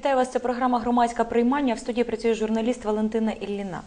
Вітаю вас. Це програма Громадська приймання. В студії працює журналіст Валентина Ілліна.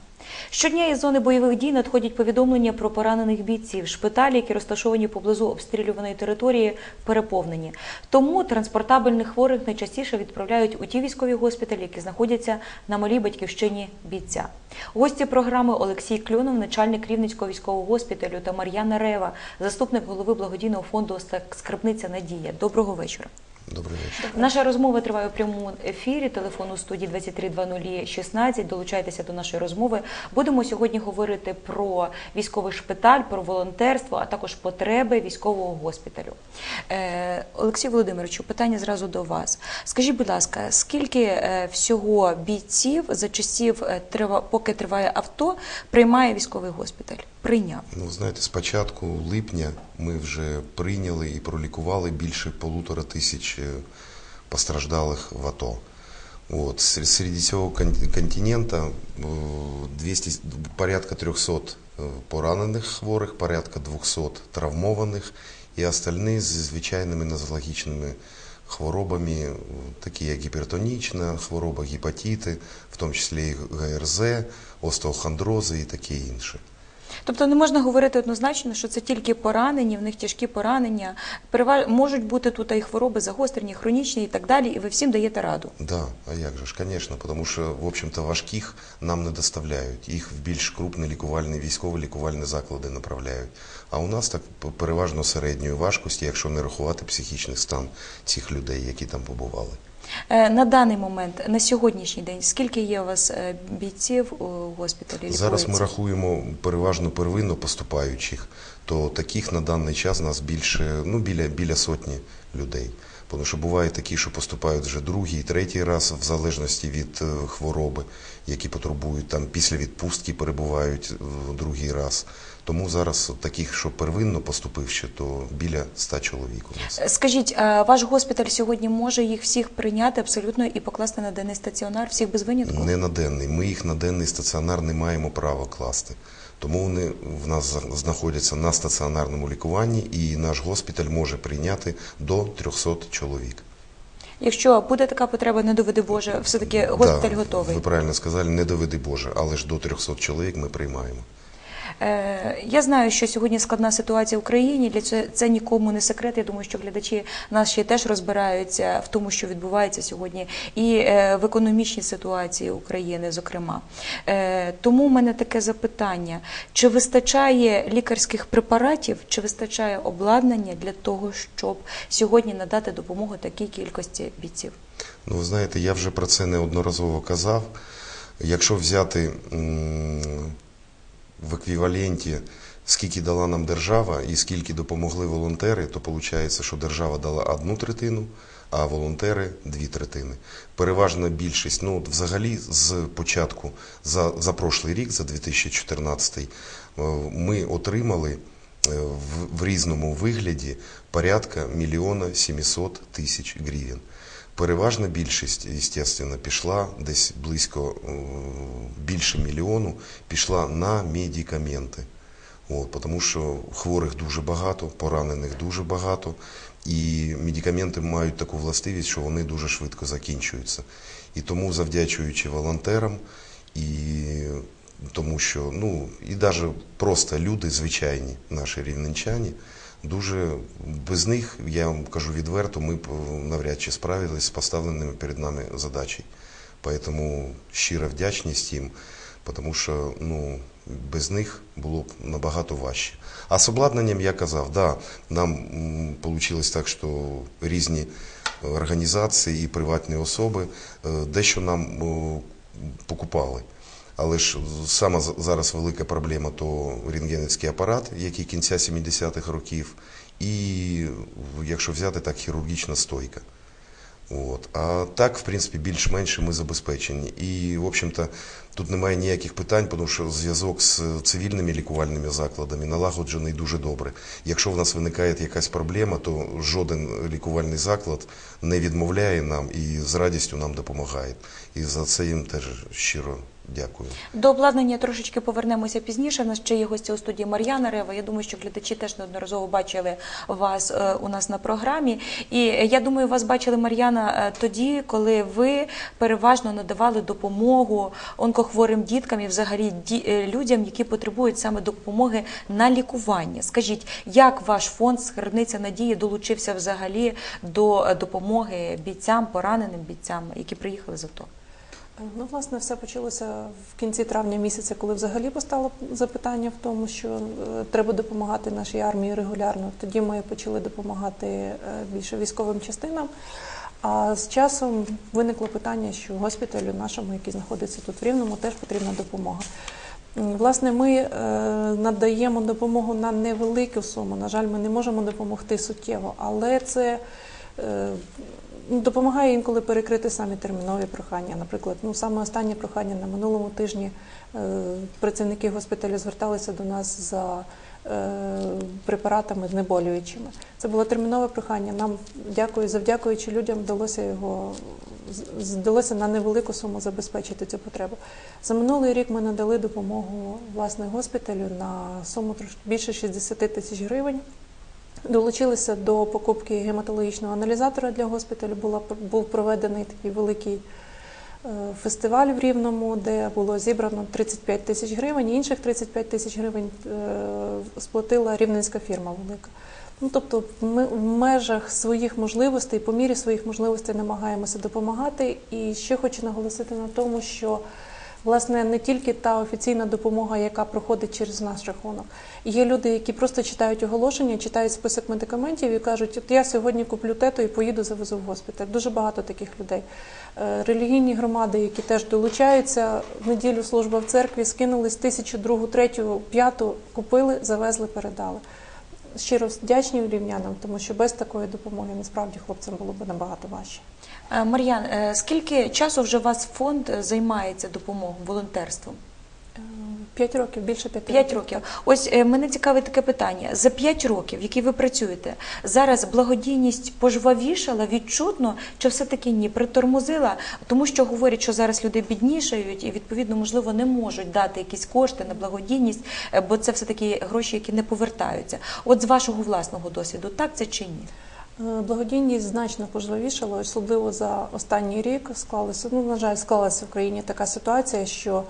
Щодня із зони бойових дій надходять повідомлення про поранених бійців. Шпиталі, які розташовані поблизу обстрілюваної території, переповнені. Тому транспортабельних хворих найчастіше відправляють у ті військові госпіталі, які знаходяться на малій батьківщині бійця. Гості програми Олексій Клюнов, начальник Рівненського військового госпіталю, та Мар'яна Рева, заступник голови благодійного фонду Скарбниця Надія. Доброго вечора. Добрий вечір. Наша розмова триває у прямому ефірі. Телефон у студії 232016. Долучайтеся до нашої розмови. Будемо сьогодні говорити про військовий шпиталь, про волонтерство, а також потреби військового госпіталю. Е, Олексій Володимировичу, питання зразу до вас. Скажіть, будь ласка, скільки е, всього бійців за часів, е, поки триває авто, приймає військовий госпіталь? Прийняв. Ну, знаєте, з початку липня ми вже прийняли і пролікували більше полутора тисяч е, постраждалих в АТО. От, серед цього кон- континента е, 200, порядка 300 е, поранених хворих, порядка 200 травмованих і остальні з звичайними нозологічними хворобами, е, такі як гіпертонічна хвороба, гепатити, в тому числі і ГРЗ, остеохондрози і таке інше. Тобто не можна говорити однозначно, що це тільки поранені, в них тяжкі поранення. Перева- можуть бути тут і хвороби загострені, хронічні і так далі, і ви всім даєте раду. Да, а як же ж, конечно, тому що, в общем-то, важких нам не доставляють. Їх в більш крупні лікувальні, військові лікувальні заклади направляють. А у нас так переважно середньої важкості, якщо не рахувати психічний стан цих людей, які там побували. Е, На даний момент, на сьогоднішній день, скільки є у вас е, бійців у госпіталі? Зараз ми рахуємо переважно первинно поступаючих, то таких на даний час нас більше, ну, біля, біля сотні людей. Тому що бувають такі, що поступають вже другий, третій раз, в залежності від е, хвороби, які потребують там після відпустки перебувають е, другий раз. Тому зараз таких, що первинно поступив ще, то біля 100 чоловік у нас. Е, Скажіть, а ваш госпіталь сьогодні може їх всіх прийняти абсолютно і покласти на денний стаціонар, всіх без винятку? Не на денний. Ми їх на денний стаціонар не маємо права класти. Тому вони в нас знаходяться на стаціонарному лікуванні, і наш госпіталь може прийняти до 300 чоловік. Якщо буде така потреба, не доведи Боже, все-таки госпіталь Да, готовий. Ви правильно сказали, не доведи Боже, але ж до 300 чоловік ми приймаємо. Е, Я знаю, що сьогодні складна ситуація в Україні. Для цього це нікому не секрет. Я думаю, що глядачі наші теж розбираються в тому, що відбувається сьогодні, і е, в економічній ситуації України, зокрема. Е, Тому в мене таке запитання: чи вистачає лікарських препаратів, чи вистачає обладнання для того, щоб сьогодні надати допомогу такій кількості бійців? Ну, ви знаєте, я вже про це неодноразово казав. Якщо взяти в еквіваленті, скільки дала нам держава і скільки допомогли волонтери, то виходить, що держава дала одну третину, а волонтери дві третини. Переважна більшість, ну от взагалі з початку за, за прошлий рік, за 2014, е, ми отримали е, в, в різному вигляді порядка мільйона 700 тисяч гривень. Переважна більшість, звісно, пішла десь близько е, більше мільйону, пішла на медикаменти. От, тому що хворих дуже багато, поранених дуже багато, і медикаменти мають таку властивість, що вони дуже швидко закінчуються. І тому, завдячуючи волонтерам, і тому що, ну, і навіть просто люди, звичайні, наші рівненчані, дуже без них, я вам кажу відверто, ми е, навряд чи справились з поставленими перед нами задачею. Поэтому щира вдячність їм, тому що ну, без них було б набагато важче. А з обладнанням я казав, да, нам вийшло так, що різні організації і приватні особи е, дещо нам е, покупали. Але ж сама з- зараз велика проблема то рентгенівський апарат, який кінця 70-х років, і якщо взяти так, хірургічна стойка. От. А так, в принципі, більш-менше ми забезпечені. І, в общем-то, тут немає ніяких питань, тому що зв'язок з цивільними лікувальними закладами налагоджений дуже добре. Якщо в нас виникає якась проблема, то жоден лікувальний заклад не відмовляє нам і з радістю нам допомагає. І за це їм теж щиро Дякую. До обладнання трошечки повернемося пізніше. У нас ще є гостя у студії Мар'яна Рева. Я думаю, що глядачі теж неодноразово бачили вас е, у нас на програмі. І я думаю, вас бачили Мар'яна е, тоді, коли ви переважно надавали допомогу онкохворим діткам і взагалі е, людям, які потребують саме допомоги на лікування. Скажіть, як ваш фонд Скарбниця надії долучився взагалі до допомоги бійцям, пораненим бійцям, які приїхали з АТО? Ну, власне, все почалося в кінці травня місяця, коли взагалі постало запитання в тому, що е, треба допомагати нашій армії регулярно. Тоді ми почали допомагати е, більше військовим частинам. А з часом виникло питання, що госпіталю нашому, який знаходиться тут в Рівному, теж потрібна допомога. Власне, ми е, надаємо допомогу на невелику суму. На жаль, ми не можемо допомогти суттєво, але це допомагає інколи перекрити самі термінові прохання. Наприклад, ну саме останнє прохання на минулому тижні е, працівники госпіталю зверталися до нас за е, препаратами знеболюючими. Це було термінове прохання. Нам дякую, завдякуючи людям, вдалося його з- вдалося на невелику суму забезпечити цю потребу. За минулий рік ми надали допомогу власне госпіталю на суму більше 60 тисяч гривень. Долучилися до покупки гематологічного аналізатора для госпіталю. Була, був проведений такий великий е, фестиваль в Рівному, де було зібрано 35 тисяч гривень. Інших 35 тисяч гривень е, сплатила рівненська фірма велика. Ну, тобто ми в межах своїх можливостей, по мірі своїх можливостей намагаємося допомагати. І ще хочу наголосити на тому, що власне не тільки та офіційна допомога, яка проходить через наш рахунок. Є люди, які просто читають оголошення, читають список медикаментів і кажуть, от я сьогодні куплю тето і поїду завезу в госпіталь. Дуже багато таких людей. Е, Релігійні громади, які теж долучаються в неділю служба в церкві, скинулись тисячу, другу, третю, п'яту, купили, завезли, передали. Щиро вдячні рівнянам, тому що без такої допомоги насправді хлопцям було б набагато важче. Е, Мар'ян, е, скільки часу вже вас фонд е, займається допомогою, волонтерством? П'ять років, більше п'яти П'ять років. Ось е, мене цікавить таке питання. За п'ять років, які ви працюєте, зараз благодійність пожвавішала відчутно, чи все-таки ні? Притормозила, тому що говорять, що зараз люди біднішають і відповідно, можливо, не можуть дати якісь кошти на благодійність, е, бо це все таки гроші, які не повертаються. От з вашого власного досвіду, так це чи ні? Е, Благодійність значно пожвавішала, особливо за останній рік склалася. Ну, на жаль, склалася в країні така ситуація, що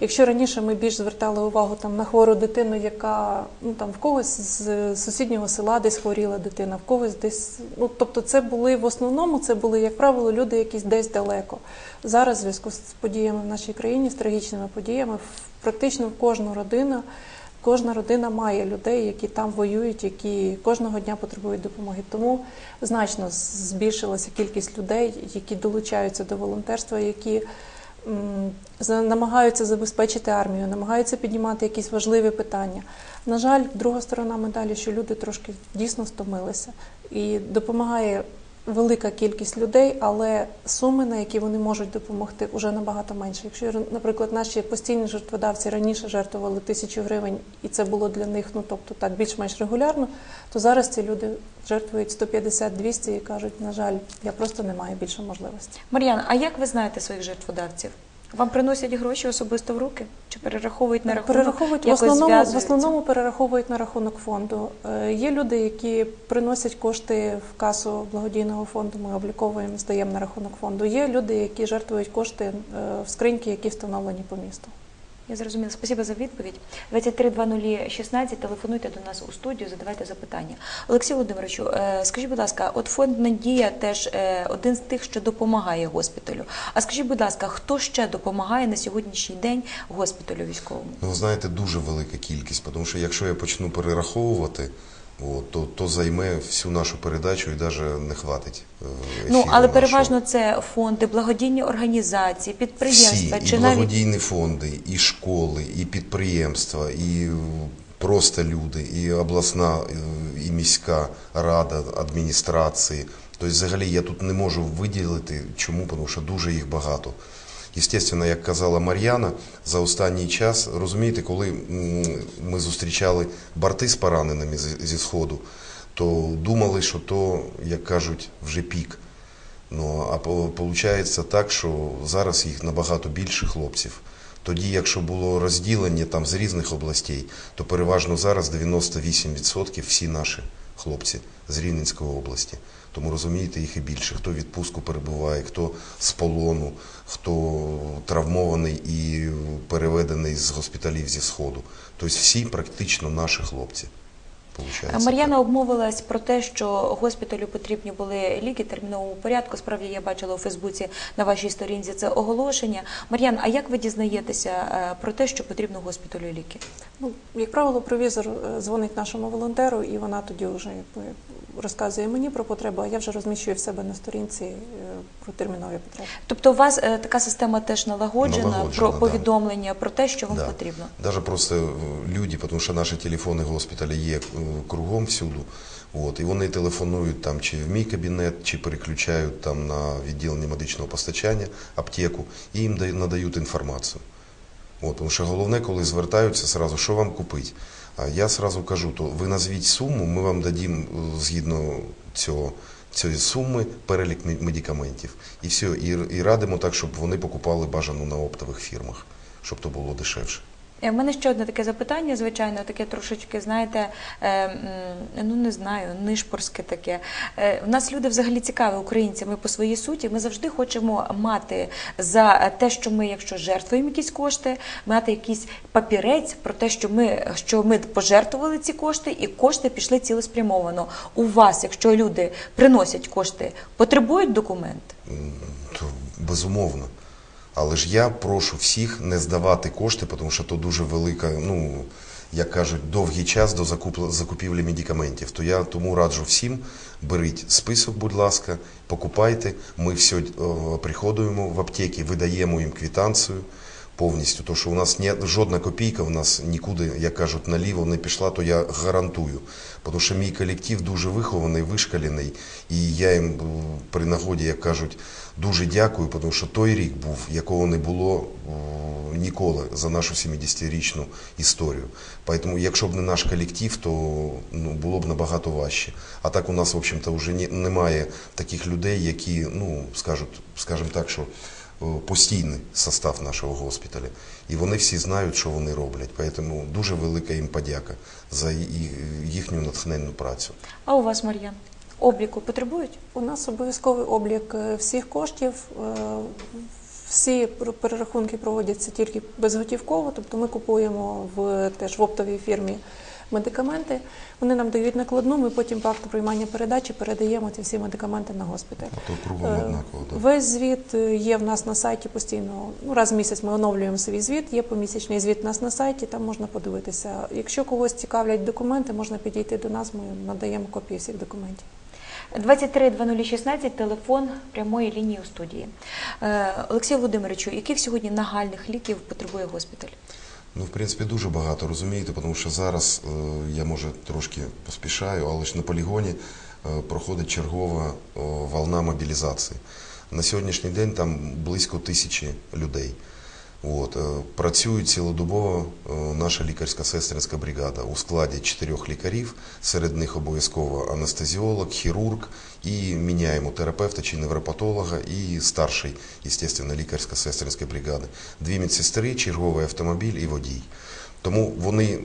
якщо раніше ми більш звертали увагу там на хвору дитину, яка ну там в когось з сусіднього села десь хворіла дитина, в когось десь. Ну тобто, це були в основному, це були, як правило, люди якісь десь далеко. Зараз, в зв'язку з подіями в нашій країні, з трагічними подіями, практично в кожну родину. Кожна родина має людей, які там воюють, які кожного дня потребують допомоги. Тому значно збільшилася кількість людей, які долучаються до волонтерства, які намагаються забезпечити армію, намагаються піднімати якісь важливі питання. На жаль, друга сторона медалі, що люди трошки дійсно стомилися, і допомагає велика кількість людей, але суми, на які вони можуть допомогти, вже набагато менше. Якщо, наприклад, наші постійні жертводавці раніше жертвували тисячу гривень, і це було для них, ну тобто так більш-менш регулярно, то зараз ці люди жертвують 150-200 і кажуть, на жаль, я просто не маю більше можливості. Мар'яна, а як ви знаєте своїх жертводавців? Вам приносять гроші особисто в руки? Чи перераховують на рахунок? Перераховують в основному, в основному перераховують на рахунок фонду. Е, Є люди, які приносять кошти в касу благодійного фонду. Ми обліковуємо, здаємо на рахунок фонду. Є люди, які жертвують кошти е, в скриньки, які встановлені по місту. Я зрозуміла. Спасибо за відповідь. 232016, телефонуйте до нас у студію, задавайте запитання. Олексій Володимировичу, е, скажіть, будь ласка, от фонд Надія теж е, один з тих, що допомагає госпіталю. А скажіть, будь ласка, хто ще допомагає на сьогоднішній день госпіталю військовому? Ну, знаєте, дуже велика кількість, тому що якщо я почну перераховувати, от, то, то займе всю нашу передачу і навіть не хватить. е, Ну, але нашого. переважно це фонди, благодійні організації, підприємства Всі, чи і навіть благодійні фонди, і школи, і підприємства, і просто люди, і обласна, е, і міська рада, адміністрації. Тобто, взагалі, я тут не можу виділити, чому, тому що дуже їх багато. Естественно, як казала Мар'яна, за останній час, розумієте, коли ми зустрічали борти з пораненими зі Сходу, то думали, що то, як кажуть, вже пік. Ну, а виходить так, що зараз їх набагато більше хлопців. Тоді, якщо було розділення там з різних областей, то переважно зараз 98% всі наші хлопці з Рівненської області. Тому розумієте, їх і більше. Хто в відпустку перебуває, хто з полону, хто травмований і переведений з госпіталів зі сходу. Тобто всі практично наші хлопці. Получається, Мар'яна обмовилась про те, що госпіталю потрібні були ліки терміновому порядку. Справді я бачила у Фейсбуці на вашій сторінці це оголошення. Мар'ян, а як ви дізнаєтеся е, про те, що потрібно госпіталю ліки? Ну, як правило, провізор е, дзвонить нашому волонтеру, і вона тоді вже якби розказує мені про потребу, а я вже розміщую в себе на сторінці е, про термінові потреби. Тобто, у вас е, така система теж налагоджена, Налагоджена, про да. повідомлення про те, що вам Да. потрібно. Даже просто е, люди, тому що наші телефони госпіталя є е, кругом всюду. От, і вони телефонують там чи в мій кабінет, чи переключають там на відділення медичного постачання, аптеку, і їм надають інформацію. От, тому що головне, коли звертаються, сразу, що вам купити. А я сразу кажу, то ви назвіть суму, ми вам дадім е, згідно цього, цієї суми перелік медикаментів. І все, і, і радимо так, щоб вони покупали бажано на оптових фірмах, щоб то було дешевше. У мене ще одне таке запитання, звичайно, таке трошечки, знаєте, е, ну не знаю, нишпорське таке. Е, У нас люди взагалі цікаві українці. Ми по своїй суті. Ми завжди хочемо мати за те, що ми, якщо жертвуємо якісь кошти, мати якийсь папірець про те, що ми що ми пожертвували ці кошти, і кошти пішли цілеспрямовано. У вас, якщо люди приносять кошти, потребують документ? Безумовно. Але ж я прошу всіх не здавати кошти, тому що то дуже велика, ну як кажуть, довгий час до закуп- закупівлі медикаментів. То я тому раджу всім, беріть список, будь ласка, покупайте. Ми все приходуємо в аптеки, видаємо їм квитанцію повністю. То, що у нас ні, жодна копійка у нас нікуди, як кажуть, наліво не пішла, то я гарантую. Тому що мій колектив дуже вихований, вишкалений, і я їм е, при нагоді, як кажуть, дуже дякую, тому що той рік був, якого не було е, ніколи за нашу 70-річну історію. Тому, якщо б не наш колектив, то ну, було б набагато важче. А так у нас, в общем-то, вже немає таких людей, які, ну, скажуть, скажімо так, що постійний состав нашого госпіталя. І вони всі знають, що вони роблять. Тому дуже велика їм подяка за їхню натхненну працю. А у вас, Мар'ян, обліку потребують? У нас обов'язковий облік е, всіх коштів. е, Всі пер- перерахунки проводяться тільки безготівково, тобто ми купуємо в теж в оптовій фірмі медикаменти. Вони нам дають накладну. Ми потім по акту приймання передачі передаємо ці всі медикаменти на госпіталь. А то кругом Е, однаково. Весь звіт е, є в нас на сайті постійно. Ну, раз в місяць ми оновлюємо свій звіт. Є помісячний звіт у нас на сайті, там можна подивитися. Якщо когось цікавлять документи, можна підійти до нас. Ми надаємо копії всіх документів. 23 2016 телефон прямої лінії у студії. Е, Олексію Володимировичу, яких сьогодні нагальних ліків потребує госпіталь? Ну, в принципі, дуже багато розумієте, тому що зараз е, я може трошки поспішаю, але ж на полігоні е, проходить чергова е, волна мобілізації. На сьогоднішній день там близько тисячі людей. От, е, працює цілодобово е, наша лікарська сестринська бригада у складі чотирьох лікарів, серед них обов'язково анестезіолог, хірург і міняємо терапевта чи невропатолога і старший, естественно, лікарська сестринська бригада. Дві медсестри, черговий автомобіль і водій. Тому вони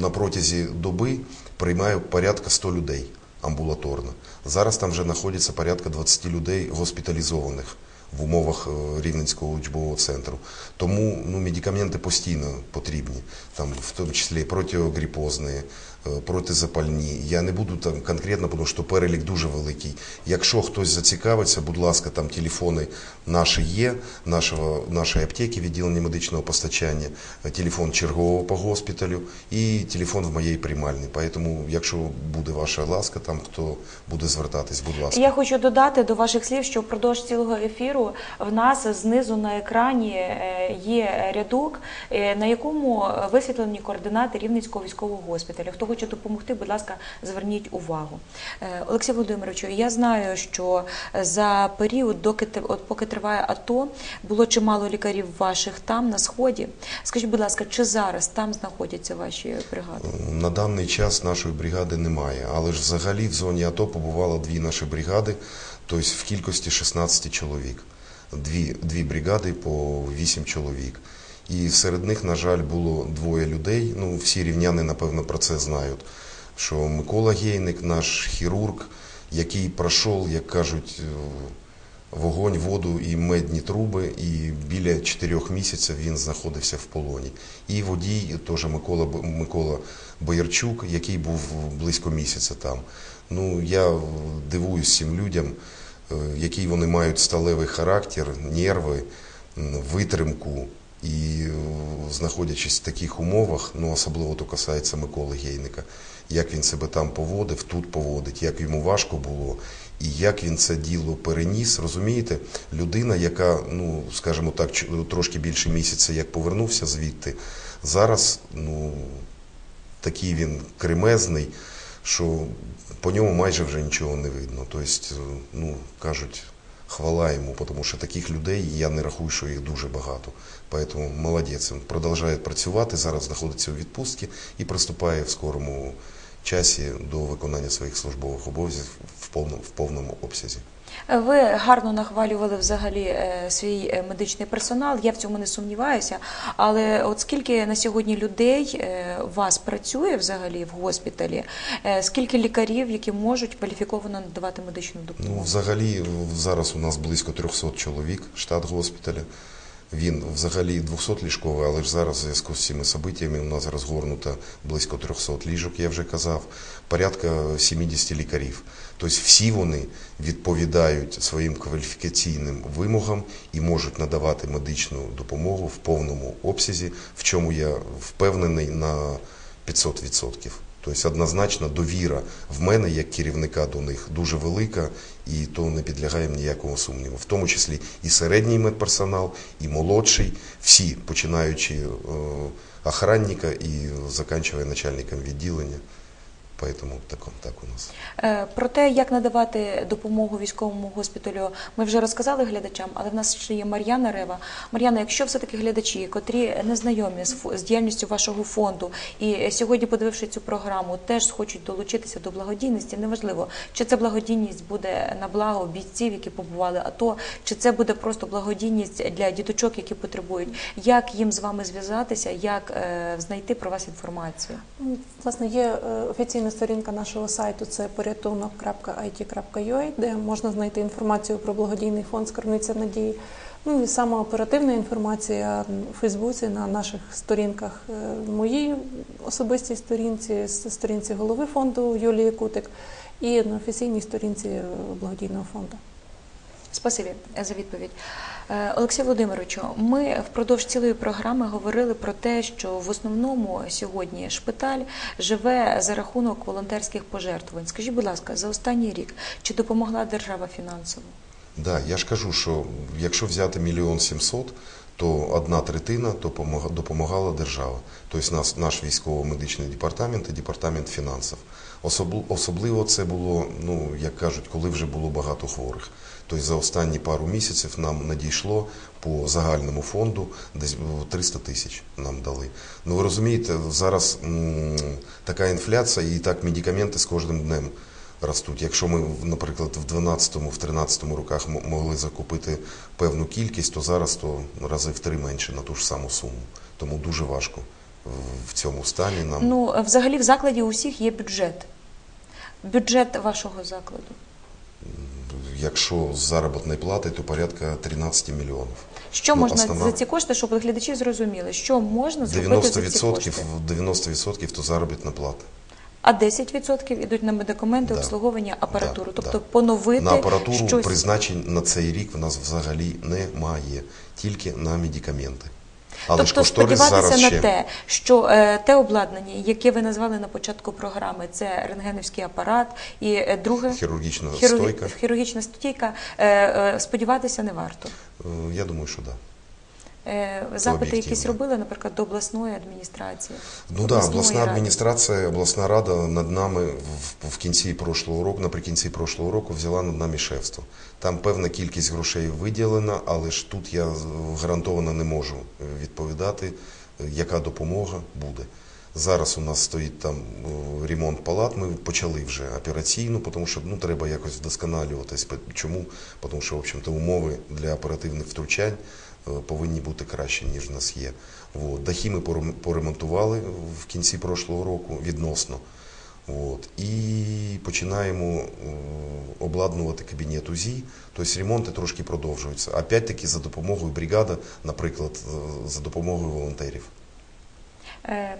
на протязі доби приймають порядка 100 людей амбулаторно. Зараз там вже знаходиться порядка 20 людей госпіталізованих в умовах е, Рівненського учбового центру. Тому ну, медикаменти постійно потрібні, там, в тому числі протиогріпозні, е, протизапальні. Я не буду там конкретно, тому що перелік дуже великий. Якщо хтось зацікавиться, будь ласка, там телефони наші є, нашого, нашої аптеки, відділення медичного постачання, е, телефон чергового по госпіталю і телефон в моїй приймальні. Тому, якщо буде ваша ласка, там хто буде звертатись, будь ласка. Я хочу додати до ваших слів, що впродовж цілого ефіру в нас знизу на екрані е, є рядок, е, на якому висвітлені координати Рівненського військового госпіталю. Хто хоче допомогти, будь ласка, зверніть увагу. Е, Олексій Володимировичу, я знаю, що за період, доки от поки триває АТО, було чимало лікарів ваших там на сході. Скажіть, будь ласка, чи зараз там знаходяться ваші бригади? На даний час нашої бригади немає, але ж взагалі в зоні АТО побувало дві наші бригади, тобто в кількості 16 чоловік. Дві, дві бригади по 8 чоловік. І серед них, на жаль, було двоє людей. Ну, всі рівняни, напевно, про це знають. Що Микола Гейник, наш хірург, який пройшов, як кажуть, е, вогонь, воду і медні труби, і біля чотирьох місяців він знаходився в полоні. І водій теж Микола, Микола Боярчук, який був близько місяця там. Ну, я дивуюсь цим людям, е, який вони мають сталевий характер, нерви, витримку. І е, знаходячись в таких умовах, ну особливо то касається Миколи Гейника, як він себе там поводив, тут поводить, як йому важко було, і як він це діло переніс. Розумієте, людина, яка, ну скажімо так, трошки більше місяця, як повернувся звідти, зараз ну такий він кремезний, що по ньому майже вже нічого не видно. Тобто, ну кажуть, хвала йому, тому що таких людей я не рахую, що їх дуже багато. Поэтому молодець. Він продовжує працювати, зараз знаходиться у відпустці і приступає в скорому часі до виконання своїх службових обов'язків в повному, в повному обсязі. Ви гарно нахвалювали взагалі е, свій е, медичний персонал. Я в цьому не сумніваюся. Але от скільки на сьогодні людей е, у вас працює взагалі в госпіталі? Е, Скільки лікарів, які можуть кваліфіковано надавати медичну допомогу? Ну, взагалі, зараз у нас близько 300 чоловік, штат госпіталя. Він взагалі 200 ліжковий, але ж зараз в зв'язку з цими событиями у нас розгорнуто близько 300 ліжок, я вже казав, порядка 70 лікарів. Тобто всі вони відповідають своїм кваліфікаційним вимогам і можуть надавати медичну допомогу в повному обсязі, в чому я впевнений на 500%. Тобто однозначно довіра в мене як керівника до них дуже велика, і то не підлягає ніякому сумніву. В тому числі і середній медперсонал, і молодший, всі, починаючи е, охранника і закінчує начальником відділення. Поэтому так, так у нас. Е, Про те, як надавати допомогу військовому госпіталю, ми вже розказали глядачам, але в нас ще є Мар'яна Рева. Мар'яна, якщо все-таки глядачі, котрі не знайомі з, з діяльністю вашого фонду, і сьогодні, подививши цю програму, теж хочуть долучитися до благодійності, неважливо, чи це благодійність буде на благо бійців, які побували АТО, чи це буде просто благодійність для діточок, які потребують. Як їм з вами зв'язатися, як е, знайти про вас інформацію? Ну, Власне, є е, сторінка нашого сайту, це порятунок.it.ua, де можна знайти інформацію про благодійний фонд Скарбниця надії. Ну і сама оперативна інформація у Фейсбуці на наших сторінках, е, моїй особистій сторінці, сторінці голови фонду Юлії Кутик і на офіційній сторінці е, благодійного фонду. Спасибі за відповідь. Е, Олексій Володимировичу, ми впродовж цілої програми говорили про те, що в основному сьогодні шпиталь живе за рахунок волонтерських пожертвувань. Скажіть, будь ласка, за останній рік чи допомогла держава фінансово? Да, я ж кажу, що якщо взяти мільйон сімсот, то одна третина допомагала держава. Тобто наш, наш військово-медичний департамент і департамент фінансів. Особл- Особливо це було, ну як кажуть, коли вже було багато хворих. Тобто за останні пару місяців нам надійшло по загальному фонду десь о, 300 тисяч нам дали. Ну ви розумієте, зараз така інфляція і так медикаменти з кожним днем ростуть. Якщо ми, наприклад, в 12-му, в 13-му роках могли закупити певну кількість, то зараз то рази в три менше на ту ж саму суму. Тому дуже важко в- цьому стані нам. Ну, е, взагалі в закладі у всіх є бюджет. Бюджет вашого закладу. Якщо з заробітної плати, то порядка 13 мільйонів. Що Ну, можна основна- за ці кошти, щоб глядачі зрозуміли, що можна зробити за ці 90%, кошти? 90% то заробітна плата. А 10% йдуть на медикаменти, Да. обслуговування апаратури. Да, тобто да. поновити На апаратуру щось. призначень на цей рік в нас взагалі немає, тільки на медикаменти. Але тобто сподіватися на ще. те, що е, те обладнання, яке ви назвали на початку програми, це рентгенівський апарат, і е, друге Хірургічна хірургі- стойка. хірургічна стійка, е, е, сподіватися не варто. Е, Я думаю, що так. Да. Е, запити якісь робили, наприклад, до обласної адміністрації. Ну да, обласна адміністрація, обласна рада над нами в, в кінці прошлого року, наприкінці прошлого року, взяла над нами шефство. Там певна кількість грошей виділена, але ж тут я гарантовано не можу е, відповідати, е, яка допомога буде. Зараз у нас стоїть там ремонт палат. Ми почали вже операційну, тому що ну треба якось вдосконалюватись. Чому? Тому що, в общем-то, умови для оперативних втручань повинні бути краще, ніж в нас є. От. Дахи ми порем- поремонтували в кінці прошлого року відносно. От. І починаємо е, обладнувати кабінет УЗІ, тобто ремонти трошки продовжуються. Опять-таки за допомогою бригади, наприклад, е, за допомогою волонтерів. Е,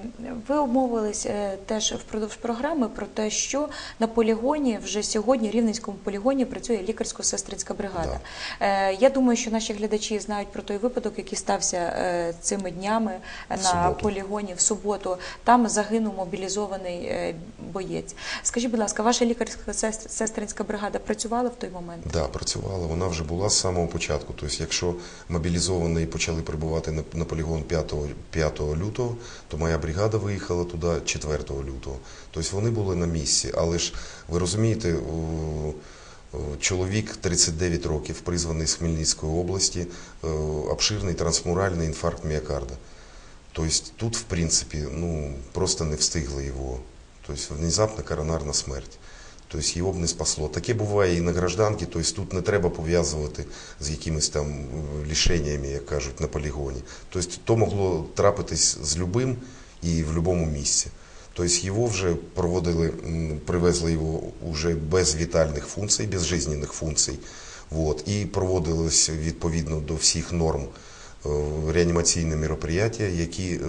Ви обмовились е, теж впродовж програми про те, що на полігоні вже сьогодні, Рівненському полігоні, працює лікарсько-сестринська бригада. Е, Я думаю, що наші глядачі знають про той випадок, який стався цими днями В на суботу. полігоні в суботу. Там загинув мобілізований боєць. Скажіть, будь ласка, ваша лікарсько-сестринська бригада працювала в той момент? Да, працювала. Вона вже була з самого початку. Тобто, якщо мобілізовані почали прибувати на, на полігон 5, 5 лютого, то моя бригада виїхала туди 4 лютого. Тобто вони були на місці. Але ж ви розумієте, чоловік 39 років, призваний з Хмельницької області, е, обширний трансмуральний інфаркт міокарда. Тобто тут, в принципі, ну, просто не встигли його. Тобто внезапна коронарна смерть. Тобто його б не спасло. Таке буває і на гражданці, тобто тут не треба пов'язувати з якимись там е, лишеннями, як кажуть, на полігоні. Тобто то могло трапитись з любим і в будь-якому місці. Тобто його вже проводили, привезли його вже без вітальних функцій, без жизненних функцій. Вот, і проводилось відповідно до всіх норм реанімаційні мероприятия, які, е,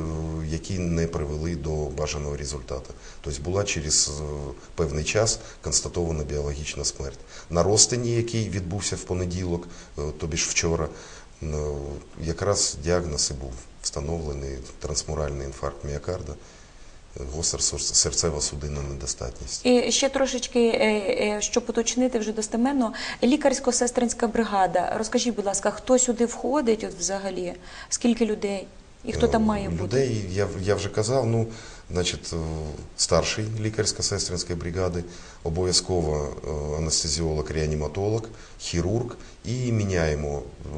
які не привели до бажаного результату. Тобто була через е, певний час констатована біологічна смерть. На розтині, який відбувся в понеділок, е, тобі ж вчора, е, якраз діагноз і був встановлений трансмуральний інфаркт міокарда, е, гостра сер- серцево-судинна недостатність. І ще трошечки, е, е, щоб уточнити вже достеменно, лікарсько-сестринська бригада. Розкажіть, будь ласка, хто сюди входить от взагалі? Скільки людей? І хто там має бути? Людей, я, я вже казав, ну, значить, е, старший лікарсько-сестринської бригади, обов'язково е, анестезіолог-реаніматолог, хірург і міняємо е,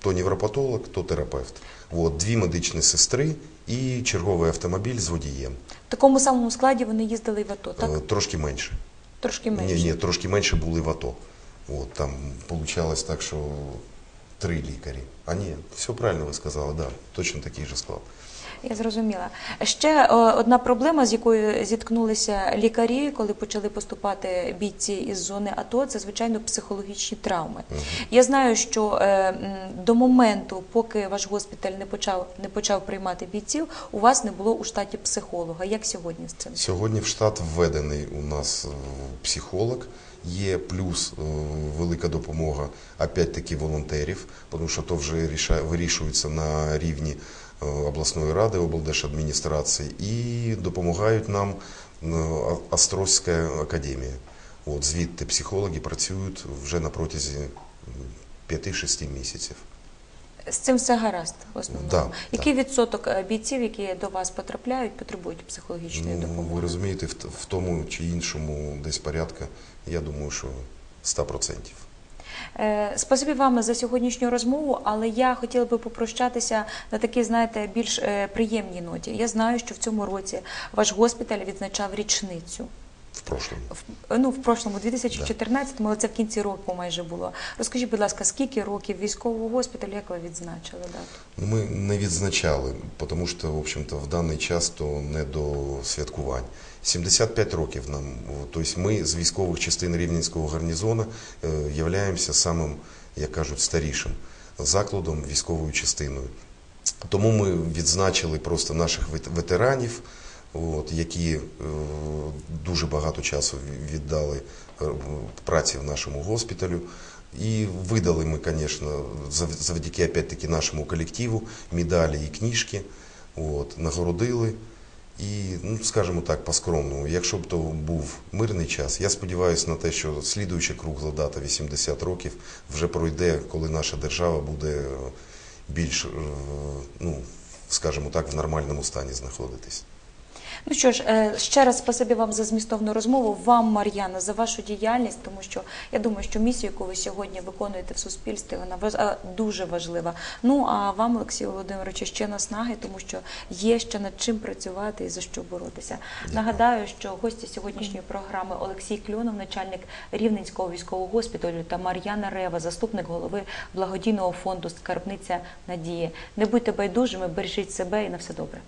то невропатолог, то терапевт. От, дві медичні сестри і черговий автомобіль з водієм. В такому самому складі вони їздили в АТО, так? Трошки менше. Трошки менше. Ні, ні, трошки менше були в АТО. От, там вийшло так, що три лікарі. А ні, все правильно ви сказали, да, точно такий же склад. Я зрозуміла. Ще е, одна проблема, з якою зіткнулися лікарі, коли почали поступати бійці із зони АТО, це звичайно психологічні травми. Я знаю, що е, до моменту, поки ваш госпіталь не почав не почав приймати бійців, у вас не було у штаті психолога. Як сьогодні з цим? Сьогодні в штат введений у нас е, психолог. Є плюс е, велика допомога опять-таки волонтерів, тому що то вже вирішується на рівні е, обласної ради, облдержадміністрації і допомагають нам е, Острозька академія. От звідти психологи працюють вже на протязі м, 5-6 місяців. З цим все гаразд в основному. Да, Який відсоток е, бійців, які до вас потрапляють, потребують психологічної Ну, допомоги? ви розумієте, в, в тому чи іншому десь порядка, я думаю, що 100%. Е, Спасибі вам за сьогоднішню розмову, але я хотіла би попрощатися на такій, знаєте, більш е, приємній ноті. Я знаю, що в цьому році ваш госпіталь відзначав річницю. В прошлому. В, ну, в прошлому, 2014-му, але це в кінці року майже було. Розкажіть, будь ласка, скільки років військового госпіталю, як ви відзначили дату? Ми не відзначали, тому що, в общем-то, в даний час то не до святкувань. 75 років нам, тобто ми з військових частин Рівненського гарнізону е, являємося самим, як кажуть, старішим закладом військовою частиною. Тому ми відзначили просто наших вет- ветеранів, от, які е, дуже багато часу віддали е, праці в нашому госпіталю. І видали ми, звісно, зав- завдяки опять-таки нашому колективу медалі і книжки, от, нагородили. І, ну, скажімо так, по-скромному, якщо б то був мирний час, я сподіваюся на те, що слідуюча кругла дата 80 років вже пройде, коли наша держава буде е, більш, ну, скажімо так, в нормальному стані знаходитись. Ну що ж, е, ще раз спасибі вам за змістовну розмову. Вам, Мар'яна, за вашу діяльність, тому що я думаю, що місію, яку ви сьогодні виконуєте в суспільстві, вона е, дуже важлива. Ну а вам, Олексію Володимировичу, ще наснаги, тому що є ще над чим працювати і за що боротися. Нагадаю, що гості сьогоднішньої програми Олексій Кльонов, начальник Рівненського військового госпіталю, та Мар'яна Рева, заступник голови благодійного фонду Скарбниця Надії. Не будьте байдужими, бережіть себе і на все добре.